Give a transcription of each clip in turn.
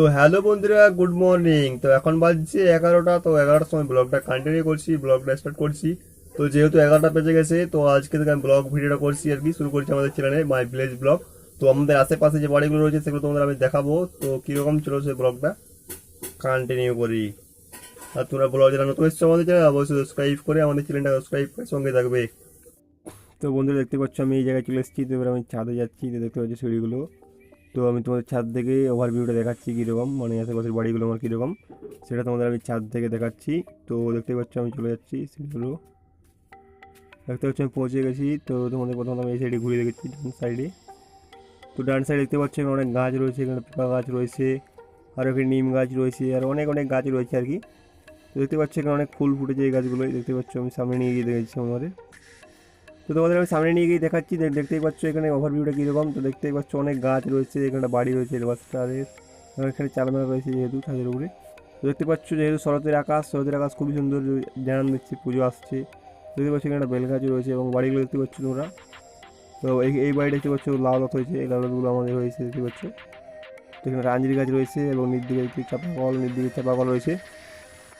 তো হ্যালো বন্ধুরা, good morning. তো এখন বাজছে এগারোটা, তো এগারোটার সময় ব্লগটা কন্টিনিউ করছি, ব্লগটা স্টার্ট করছি। তো যেহেতু এগারোটা বেজে গেছে, তো আজকে থেকে আমি ব্লগ ভিডিওটা করছি আর কি, শুরু করছি আমাদের চ্যানেলে মাই ভিলেজ ব্লগ তো আমাদের আশেপাশে যে বাড়িগুলো রয়েছে, সেগুলো তোমাদের আমি দেখাবো। তো কীরকম ছিল সেই ব্লগটা কন্টিনিউ করি। আর তোমরা ব্লগ যারা নতুন এসছো আমাদের চ্যানেল অবশ্যই সাবস্ক্রাইব করে আমাদের চ্যানেলটা সাবস্ক্রাইব করে সঙ্গে থাকবে। তো বন্ধুরা, দেখতে পাচ্ছ আমি এই জায়গায় চলে এসেছি। তো এবার আমি ছাদে যাচ্ছি, তো দেখতে পাচ্ছি সিঁড়িগুলো। তো আমি তোমাদের ছাদ থেকে ওভারভিউটা দেখাচ্ছি কীরকম মানে আশেপাশের বাড়িগুলো আমার কীরকম, সেটা তোমাদের আমি ছাদ থেকে দেখাচ্ছি। তো দেখতে পাচ্ছ আমি চলে যাচ্ছি, সিঁড়িগুলো। দেখতে পাচ্ছ আমি পৌঁছে গেছি, তো তোমাদের প্রথমে আমি এই সাইডে ঘুরে দেখেছি ডান সাইডে। তো ডান সাইডে দেখতে পাচ্ছ এখানে অনেক গাছ রয়েছে, এখানে পেঁপা গাছ রয়েছে আর এখানে নিম গাছ রয়েছে, আর অনেক অনেক গাছ রয়েছে আর কি। তো দেখতে পাচ্ছ এখানে অনেক ফুল ফুটেছে এই গাছগুলোই, দেখতে পাচ্ছ আমি সামনে নিয়ে গিয়ে দেখেছি আমাদের তো তোমাদের আমি সামনে নিয়ে গিয়ে দেখাচ্ছি দেখ- দেখতেই পাচ্ছ এখানে ওভারভিউটা কীরকম। তো দেখতেই পাচ্ছ অনেক গাছ রয়েছে, এখানে বাড়ি রয়েছে রাস্তাদের এখানে চালানো রয়েছে যেহেতু ছাদের উপরে। তো দেখতে পাচ্ছ যেহেতু শরতের আকাশ শরতের আকাশ খুবই সুন্দর জানান দিচ্ছে, পুজো আসছে। দেখতে পাচ্ছ এখানে একটা বেলগাছ রয়েছে এবং বাড়িগুলো দেখতে পাচ্ছ তোমরা। তো এই এই বাড়ি দেখতে পাচ্ছ লাল লত হয়েছে, এই লাল আমাদের হয়েছে, দেখতে পাচ্ছ। তো এখানে রাঞ্জির গাছ রয়েছে এবং নির্দিকে চাপা কল নির্দিকে চাপা কল রয়েছে।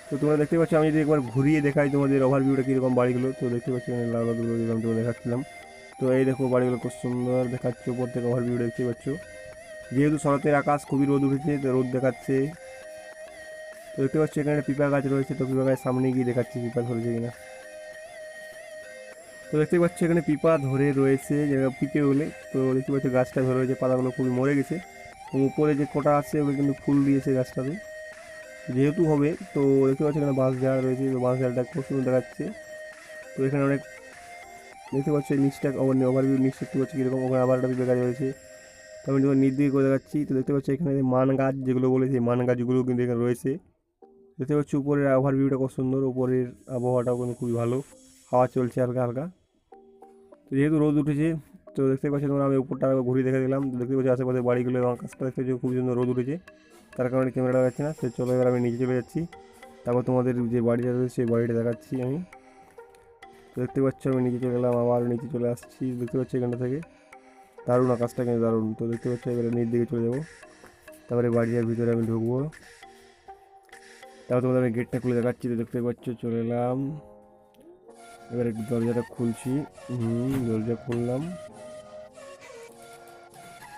তো তোমরা দেখতে পাচ্ছ, আমি যদি একবার ঘুরিয়ে দেখাই তোমাদের ওভারভিউটা কীরকম বাড়িগুলো, তো দেখতে পাচ্ছি, এখানে লাল লতগুলো যেরকম দেখাচ্ছিলাম। তো এই দেখো, বাড়িগুলো খুব সুন্দর দেখাচ্ছে, উপর থেকে ওভারভিউ দেখতে পাচ্ছ। যেহেতু শরতের আকাশ খুবই রোদ উঠেছে, তো রোদ দেখাচ্ছে। তো দেখতে পাচ্ছি, এখানে পিপা গাছ রয়েছে, তো পিপা গাছের সামনে গিয়ে দেখাচ্ছি পিপা ধরেছে কিনা। তো দেখতে পাচ্ছি, এখানে পিপা ধরে রয়েছে পিকে বলে। তো দেখতে পাচ্ছ, গাছটা ধরে রয়েছে, পাতাগুলো খুবই মরে গেছে। এবং উপরে যে কোটা আছে, ওগুলো কিন্তু ফুল দিয়েছে গাছটাতে। যেহেতু হবে, তো দেখতে পাচ্ছি এখানে বাঁশ ঝাড় রয়েছে, তো বাঁশ ঝাড়টা খুব সুন্দর দেখাচ্ছে। তো এখানে অনেক, দেখতে পাচ্ছ নিচটা ওভারভিউ নিচটা দেখতে পাচ্ছি কীরকম, ওখানে আবার একটা গাছ রয়েছে। তো আমি যখন নিচ দিকে করে দেখাচ্ছি, তো দেখতে পাচ্ছি এখানে মান গাছ, যেগুলো বলেছে মান গাছগুলো কিন্তু এখানে রয়েছে। দেখতে পাচ্ছি উপরের ওভারভিউটা খুব সুন্দর, উপরের আবহাওয়াটাও কিন্তু খুবই ভালো। হাওয়া চলছে হালকা হালকা। তো যেহেতু রোদ উঠেছে তো দেখতে পাচ্ছি তোমরা আমি উপরটা ঘুরিয়ে দেখে দিলাম। দেখতে পাচ্ছি আশেপাশে বাড়িগুলো এবং আকাশটা দেখতে পাচ্ছি খুবই সুন্দর রোদ উঠেছে। তার কারণে ক্যামেরা যাচ্ছে না। সে চলে এবার আমি নিচে চলে যাচ্ছি। তারপর তোমাদের যে বাড়িটা রয়েছে, সেই বাড়িটা দেখাচ্ছি আমি। তো দেখতে পাচ্ছ আমি নিচে চলে গেলাম আবার নিচে চলে আসছি। দেখতে পাচ্ছি এখানটা থেকে। দারুণ আকাশটা কিন্তু দারুণ। তো দেখতে পাচ্ছ এবারে নিচ দিকে চলে যাব। তারপরে বাড়িটার ভিতরে আমি ঢুকবো। তারপর তোমাদের আমি গেটটা খুলে দেখাচ্ছি। তো দেখতে পাচ্ছ চলে এলাম। এবারে দরজাটা খুলছি। হুম, দরজা খুললাম।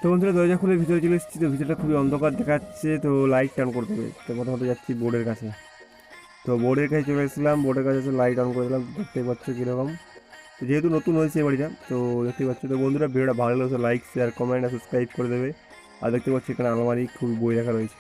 তো বন্ধুরা, দরজা খুলে ভিতরে চলে এসেছি তো ভিতরটা খুবই অন্ধকার দেখাচ্ছে, তো লাইট অন করতে হবে তো প্রথমত যাচ্ছি বোর্ডের কাছে। তো বোর্ডের কাছে চলে এসেছিলাম বোর্ডের কাছে এসে লাইট অন করে দিলাম দেখতে পাচ্ছ কীরকম। তো যেহেতু নতুন হয়েছে বাড়িটা, তো দেখতে পাচ্ছ। তো বন্ধুরা, ভিডিওটা ভালো লাগলে লাইক শেয়ার কমেন্ট আর সাবস্ক্রাইব করে দেবে। আর দেখতে পাচ্ছি এখানে আলমারি, খুবই বই রাখা রয়েছে।